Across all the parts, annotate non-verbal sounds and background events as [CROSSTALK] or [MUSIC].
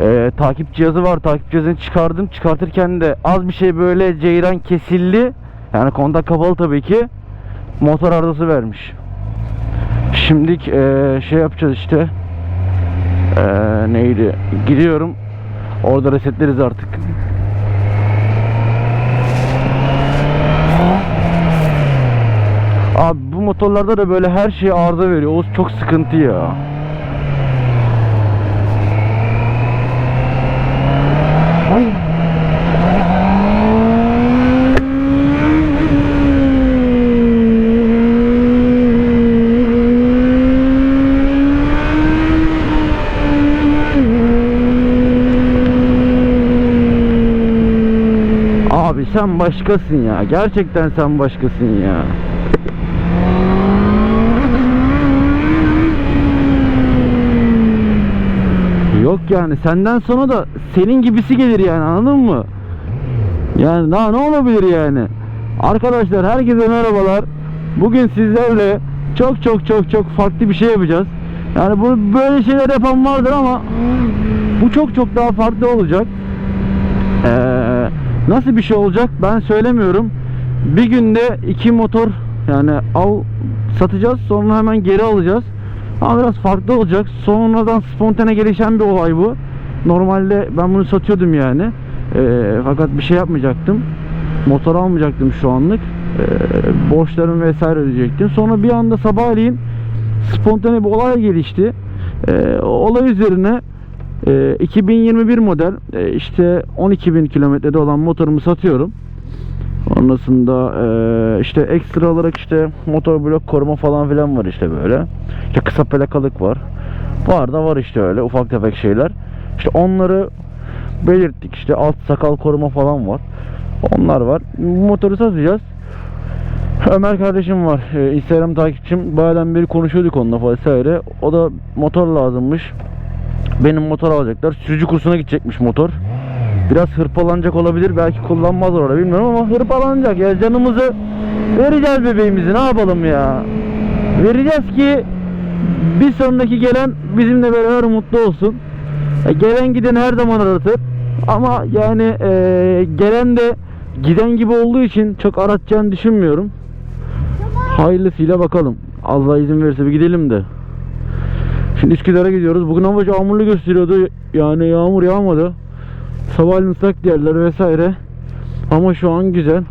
e, takip cihazı var. Takip cihazını çıkardım. Çıkartırken de az bir şey böyle ceyran kesildi. Yani kontak kapalı tabii ki. Motor arızası vermiş. Şimdilik e, şey yapacağız işte. E, neydi? Gidiyorum. Orada resetleriz artık. Abi bu motorlarda da böyle her şey arıza veriyor. O çok sıkıntı ya. Abi sen başkasın ya. Gerçekten sen başkasın ya. Yok yani senden sonra da senin gibisi gelir yani anladın mı? Yani daha ne olabilir yani? Arkadaşlar herkese merhabalar. Bugün sizlerle çok çok çok çok farklı bir şey yapacağız. Yani bu böyle şeyler yapan vardır ama bu çok çok daha farklı olacak. Ee, nasıl bir şey olacak ben söylemiyorum. Bir günde iki motor yani al satacağız sonra hemen geri alacağız. Ama biraz farklı olacak. Sonradan spontane gelişen bir olay bu. Normalde ben bunu satıyordum yani. Ee, fakat bir şey yapmayacaktım. Motor almayacaktım şu anlık. Ee, borçlarımı vesaire ödeyecektim. Sonra bir anda sabahleyin spontane bir olay gelişti. O olay üzerine e, 2021 model e, işte 12.000 kilometrede olan motorumu satıyorum. Sonrasında e, işte ekstra olarak işte motor blok koruma falan filan var işte böyle. İşte kısa plakalık var. Var da var işte öyle ufak tefek şeyler. İşte onları belirttik işte alt sakal koruma falan var. Onlar var. Motoru satacağız. Ömer kardeşim var. E, Instagram takipçim. Bayağıdan beri konuşuyorduk onunla vesaire. O da motor lazımmış. Benim motor alacaklar. Sürücü kursuna gidecekmiş motor. Biraz hırpalanacak olabilir. Belki kullanmazlar orada bilmiyorum ama hırpalanacak. Ya canımızı vereceğiz bebeğimizi. Ne yapalım ya? Vereceğiz ki bir sonraki gelen bizimle beraber mutlu olsun. E, gelen giden her zaman aratır. Ama yani e, gelen de giden gibi olduğu için çok aratacağını düşünmüyorum. Hayırlısıyla bakalım. Allah izin verirse bir gidelim de. Şimdi Üsküdar'a gidiyoruz. Bugün hava yağmurlu gösteriyordu. Yani yağmur yağmadı. Sabahleyin ıslak yerler vesaire. Ama şu an güzel.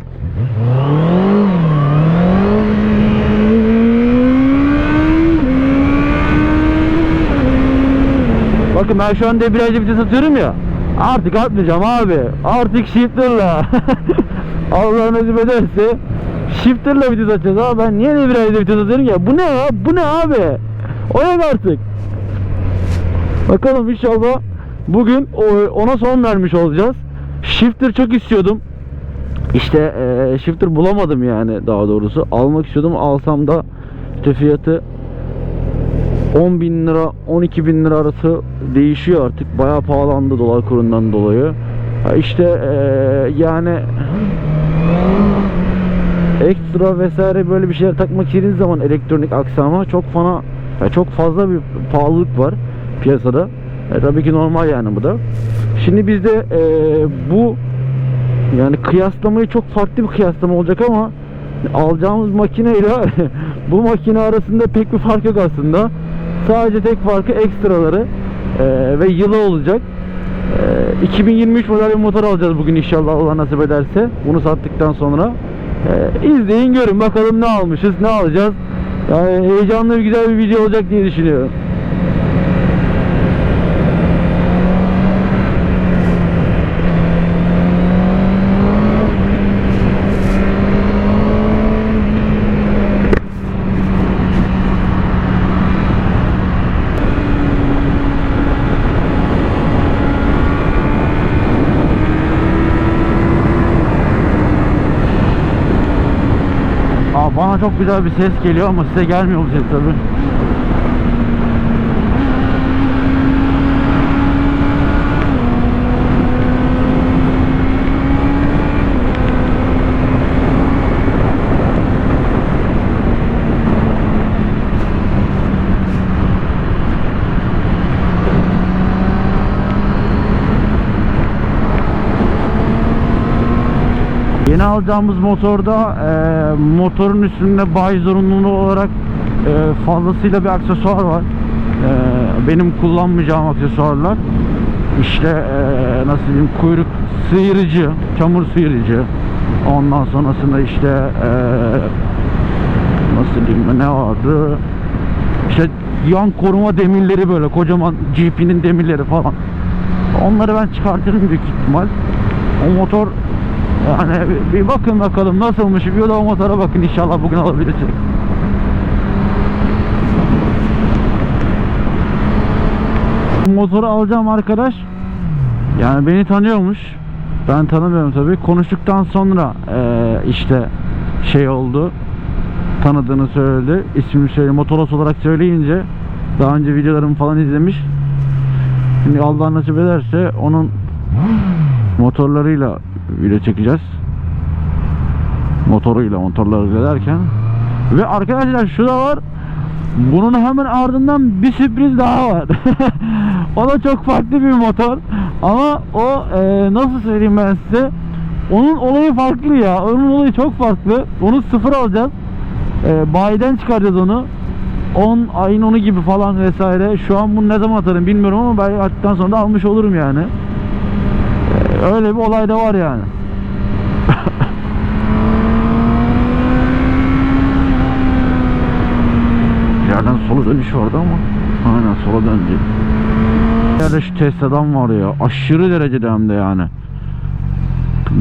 Bakın ben şu an debriyajlı vites atıyorum ya. Artık atmayacağım abi. Artık shifter'la. [LAUGHS] Allah nasip ederse shifter'la vites atacağız ama ben niye debriyajlı vites atıyorum ya? Bu ne ya? Bu ne abi? O yok artık. Bakalım inşallah bugün ona son vermiş olacağız. Shifter çok istiyordum. İşte eee, shifter bulamadım yani daha doğrusu. Almak istiyordum. Alsam da işte fiyatı 10 bin lira 12 bin lira arası değişiyor artık. Bayağı pahalandı dolar kurundan dolayı. İşte eee, yani ekstra vesaire böyle bir şeyler takmak istediğiniz zaman elektronik aksama çok fana çok fazla bir pahalılık var piyasada. E, tabii ki normal yani bu da. Şimdi bizde e, bu yani kıyaslamayı çok farklı bir kıyaslama olacak ama alacağımız makine ile [LAUGHS] bu makine arasında pek bir fark yok aslında. Sadece tek farkı ekstraları e, ve yılı olacak. E, 2023 model bir motor alacağız bugün inşallah Allah nasip ederse. Bunu sattıktan sonra. E, izleyin görün bakalım ne almışız ne alacağız. Yani heyecanlı bir güzel bir video olacak diye düşünüyorum. Bana çok güzel bir ses geliyor ama size gelmiyor bu ses tabi. Alacağımız motorda e, motorun üstünde bay zorunluluğu olarak e, fazlasıyla bir aksesuar var. E, benim kullanmayacağım aksesuarlar. İşte e, nasıl diyeyim kuyruk sıyırıcı, çamur sıyırıcı. Ondan sonrasında işte e, nasıl diyeyim ne vardı? İşte yan koruma demirleri böyle kocaman GP'nin demirleri falan. Onları ben çıkartırım büyük ihtimal. O motor yani bir- bakın bakalım nasılmış bir de o motora bakın inşallah bugün alabilecek. Motoru alacağım arkadaş yani beni tanıyormuş. Ben tanımıyorum tabii. Konuştuktan sonra eee, işte şey oldu. Tanıdığını söyledi. İsmini söyledi. Motoros olarak söyleyince daha önce videolarımı falan izlemiş. Şimdi Allah nasip ederse onun motorlarıyla video çekeceğiz. Motoruyla, motorlarıyla derken. Ve arkadaşlar şu da var. Bunun hemen ardından bir sürpriz daha var. [LAUGHS] o da çok farklı bir motor. Ama o e, nasıl söyleyeyim ben size? Onun olayı farklı ya. Onun olayı çok farklı. Onu sıfır alacağız. E, bayiden çıkaracağız onu. 10 ayın 10'u gibi falan vesaire. Şu an bunu ne zaman atarım bilmiyorum ama ben attıktan sonra da almış olurum yani. Öyle bir olay da var yani. [LAUGHS] Yerden sola dönüş vardı ama. Aynen sola döndü. Yerde şu Tesla'dan var ya. Aşırı derecede hem de yani.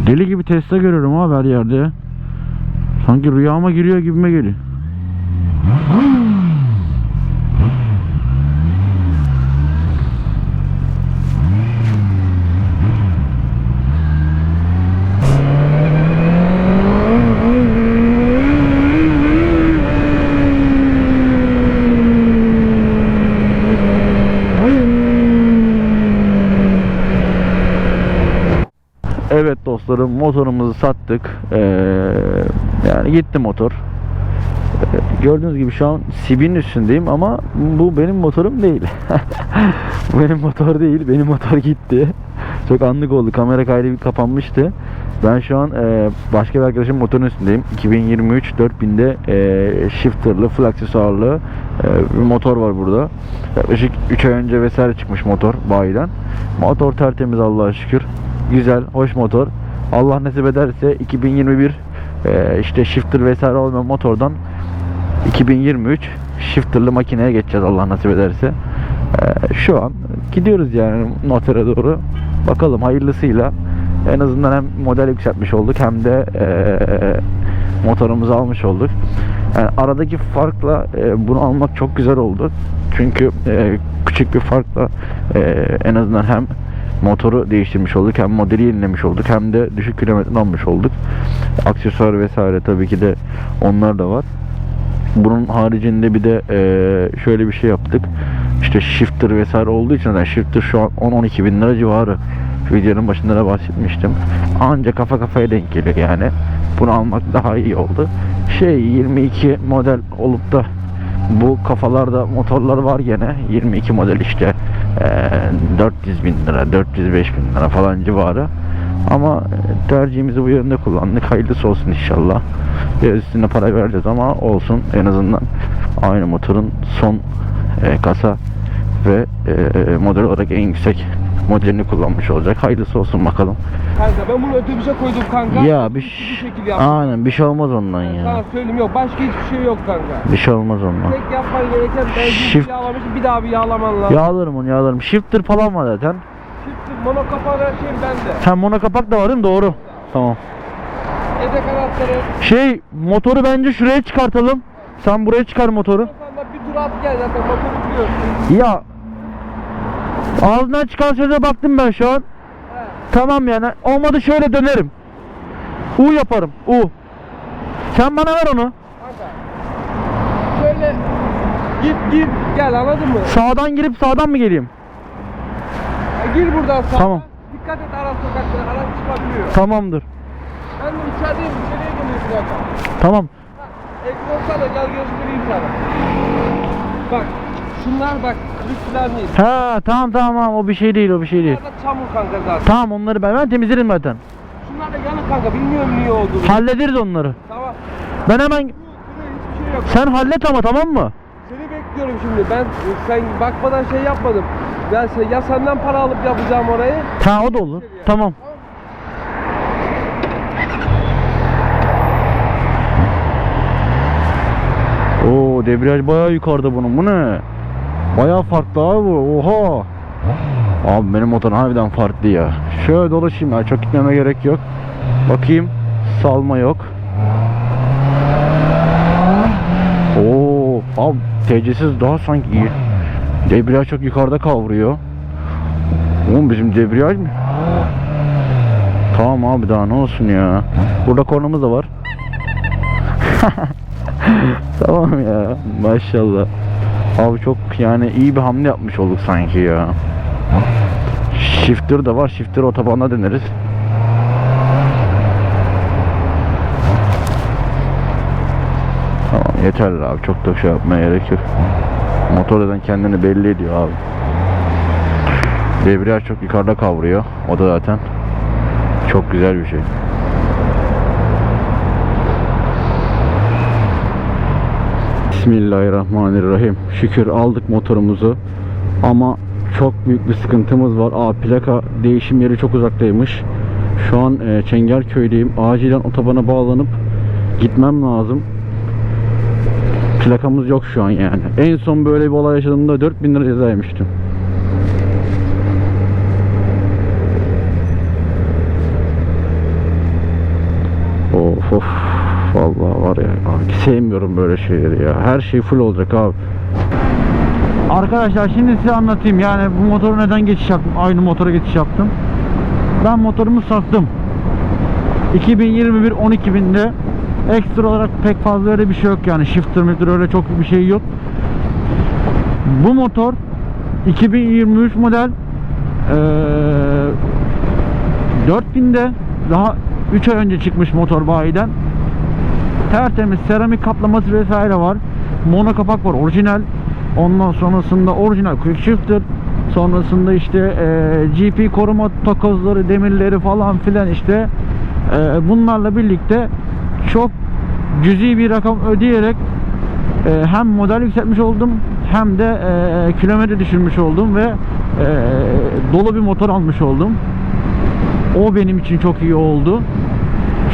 Deli gibi Tesla görüyorum abi her yerde. Sanki rüyama giriyor gibime geliyor. Evet dostlarım motorumuzu sattık. Ee, yani gitti motor. Ee, Gördüğünüz gibi şu an Sibin üstündeyim ama bu benim motorum değil. [LAUGHS] benim motor değil. Benim motor gitti. Çok anlık oldu. Kamera kaydı kapanmıştı. Ben şu an e, başka bir arkadaşımın motorun üstündeyim. 2023 4000'de e, shifterlı, full aksesuarlı e, bir motor var burada. Yaklaşık 3 ay önce vesaire çıkmış motor bayiden. Motor tertemiz Allah'a şükür. Güzel, hoş motor. Allah nasip ederse 2021 e, işte shifter vesaire olmayan motordan 2023 shifterlı makineye geçeceğiz Allah nasip ederse. E, şu an gidiyoruz yani notere doğru. Bakalım hayırlısıyla en azından hem model yükseltmiş olduk hem de e, motorumuzu almış olduk. Yani aradaki farkla e, bunu almak çok güzel oldu. Çünkü e, küçük bir farkla e, en azından hem motoru değiştirmiş olduk hem modeli yenilemiş olduk hem de düşük kilometre almış olduk. Aksesuar vesaire tabii ki de onlar da var. Bunun haricinde bir de şöyle bir şey yaptık. İşte shifter vesaire olduğu için yani shifter şu an 10-12 bin lira civarı. Videonun başında da bahsetmiştim. Anca kafa kafaya denk geliyor yani. Bunu almak daha iyi oldu. Şey 22 model olup da bu kafalarda motorlar var gene. 22 model işte. Eee, 400 bin lira 405 bin lira falan civarı. Ama e, tercihimizi bu yönde kullandık. Hayırlısı olsun inşallah. Biraz üstüne para vereceğiz ama olsun. En azından aynı motorun son e, kasa ve e, model olarak en yüksek modelini kullanmış olacak hayırlısı olsun bakalım Kanka ben bunu otobüse koydum kanka. ya bir, Bu ş- şekil yaptım. aynen bir şey olmaz ondan ya Sana söyleyeyim yok başka hiçbir şey yok kanka. bir şey olmaz ondan Tek yapman gereken Shift- benzin yağlamışsın bir daha bir yağlaman lazım. yağlarım onu yağlarım shifter falan var zaten Shift'in mono kapağı her şey bende. Sen mono kapak da var değil mi? Doğru. Tamam. Yedek anahtarı. Şey motoru bence şuraya çıkartalım. Sen buraya çıkar motoru. Sen bir tur at gel zaten motoru biliyorsun. Ya ağzından çıkan söze baktım ben şu an. He. Tamam yani. Olmadı şöyle dönerim. U yaparım. U. Sen bana ver onu. Kanka. Şöyle git gir gel anladın mı? Sağdan girip sağdan mı geleyim? Ya gir buradan sağa. Tamam. Dikkat et ara sokaklara araç çıkabiliyor. Tamamdır. Ben de içerideyim içeriye geliyorsun zaten. Tamam. Egzozda da gel göstereyim sana. Bak şunlar bak lüks falan değil. Ha tamam tamam tamam. o bir şey değil o bir şey değil. Bunlar da çamur kanka zaten. Tamam onları ben ben temizlerim zaten. Şunlar da yanık kanka bilmiyorum niye olduğunu. Hallederiz onları. Tamam. Ben hemen hiçbir şey yok. sen hallet ama tamam mı? Seni bekliyorum şimdi. Ben sen bakmadan şey yapmadım. Ben sen, ya senden para alıp yapacağım orayı. Ha o da olur. Tamam. Oo debriyaj bayağı yukarıda bunun. Bu ne? Bayağı farklı abi bu. Oha. Abi benim motor harbiden farklı ya. Şöyle dolaşayım ya. Çok gitmeme gerek yok. Bakayım. Salma yok. Oo, abi TC'siz daha sanki iyi. Debriyaj çok yukarıda kavruyor. Oğlum bizim debriyaj mı? Tamam abi daha ne olsun ya. Burada kornamız da var. [LAUGHS] tamam ya maşallah. Abi çok yani iyi bir hamle yapmış olduk sanki ya. Shifter de var. Shifter otobanda deneriz. Tamam yeterli abi. Çok da şey yapmaya gerek yok. Motor zaten kendini belli ediyor abi. Debriyaj çok yukarıda kavruyor. O da zaten çok güzel bir şey. Bismillahirrahmanirrahim. Şükür aldık motorumuzu. Ama çok büyük bir sıkıntımız var. Aa plaka değişim yeri çok uzaktaymış. Şu an e, Çengelköy'deyim. Acilen otobana bağlanıp gitmem lazım. Plakamız yok şu an yani. En son böyle bir olay yaşadığımda 4000 lira ceza yemiştim. Of of. Vallahi var ya. Abi, sevmiyorum böyle şeyleri ya. Her şey full olacak abi. Arkadaşlar şimdi size anlatayım. Yani bu motoru neden geçiş yaptım? Aynı motora geçiş yaptım. Ben motorumu sattım. 2021 12 binde ekstra olarak pek fazla öyle bir şey yok yani shifter mifter öyle çok bir şey yok. Bu motor 2023 model eee 4000'de daha 3 ay önce çıkmış motor bayiden. Tertemiz seramik kaplaması vesaire var. Mono kapak var orijinal. Ondan sonrasında orijinal quick shifter. Sonrasında işte eee, GP koruma takozları, demirleri falan filan işte eee, bunlarla birlikte çok cüzi bir rakam ödeyerek eee, hem model yükseltmiş oldum hem de eee, kilometre düşürmüş oldum ve eee, dolu bir motor almış oldum. O benim için çok iyi oldu.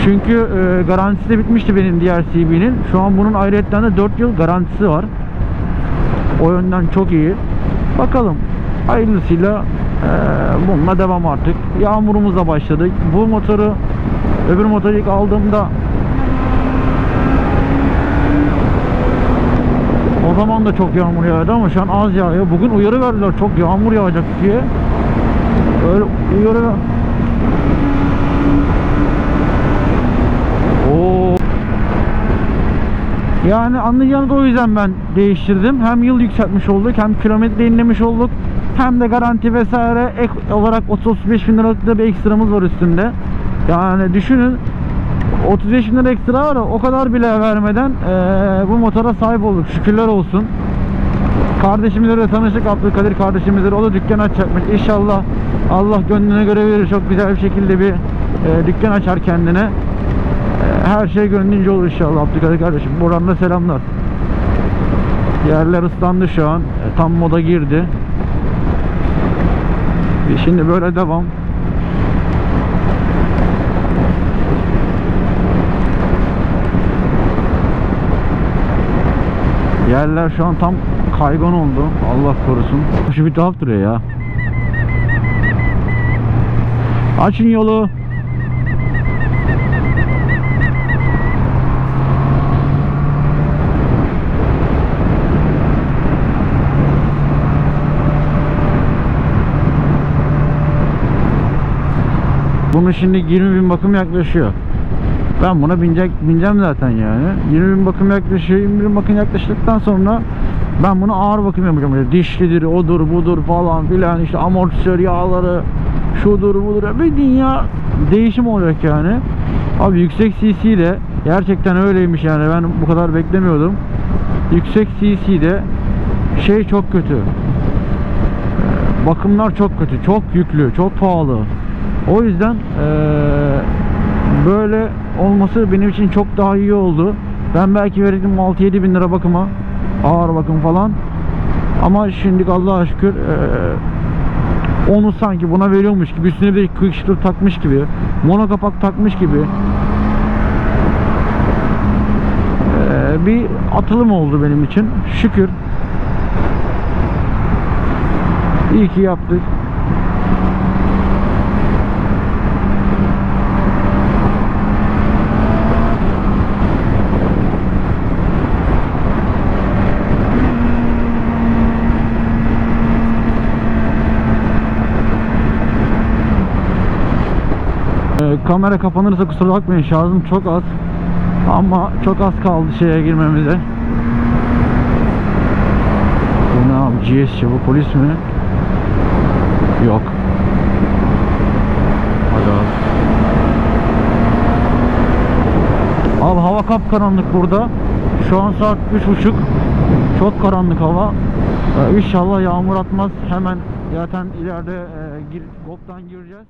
Çünkü e, garantisi de bitmişti benim diğer CB'nin. Şu an bunun ayrıyetten de 4 yıl garantisi var. O yönden çok iyi. Bakalım. Hayırlısıyla e, bununla devam artık. Yağmurumuz da başladı. Bu motoru öbür motoru ilk aldığımda o zaman da çok yağmur yağıyordu ama şu an az yağıyor. Bugün uyarı verdiler çok yağmur yağacak diye. Öyle uyarı Oo. Yani anlayacağınız o yüzden ben değiştirdim. Hem yıl yükseltmiş olduk hem kilometre inlemiş olduk. Hem de garanti vesaire ek olarak 30-35 bin liralık da bir ekstramız var üstünde. Yani düşünün 35 bin lira ekstra var o kadar bile vermeden eee, bu motora sahip olduk. Şükürler olsun. Kardeşimizle de tanıştık Abdülkadir kardeşimizle o da dükkan açacakmış. İnşallah Allah gönlüne göre verir çok güzel bir şekilde bir e, dükkan açar kendine. Her şey gönlünce olur inşallah Abdülkadir kardeşim. Buradan da selamlar. Yerler ıslandı şu an. E, tam moda girdi. E, şimdi böyle devam. Yerler şu an tam kaygan oldu. Allah korusun. Şu bir tuhaf duruyor ya. Açın yolu. Bunu şimdi 20 bin bakım yaklaşıyor. Ben buna binecek, bineceğim zaten yani. 20 bin bakım yaklaşıyor. 20 bin bakım yaklaştıktan sonra ben bunu ağır bakım yapacağım. Dişlidir, odur, budur falan filan işte amortisör yağları, şudur budur. Bir dünya değişim olacak yani. Abi yüksek CC de gerçekten öyleymiş yani. Ben bu kadar beklemiyordum. Yüksek CC de şey çok kötü. Ee, Bakımlar çok kötü. Çok yüklü, çok pahalı. O yüzden eee böyle olması benim için çok daha iyi oldu. Ben belki verirdim 6-7 bin lira bakıma. Ağır bakım falan. Ama şimdi Allah'a şükür eee, onu sanki buna veriyormuş gibi üstüne bir quick takmış gibi mono kapak takmış gibi eee, bir atılım oldu benim için şükür iyi ki yaptık Ee, kamera kapanırsa kusura bakmayın şarjım çok az. Ama çok az kaldı şeye girmemize. Bu ne abi GSC bu polis mi? yok. Hadi abi. Abi hava kapkaranlık burada. Şu an saat üç buçuk. Çok karanlık hava. Ee, İnşallah yağmur atmaz. Hemen zaten ileride e, gir, GOP'tan gireceğiz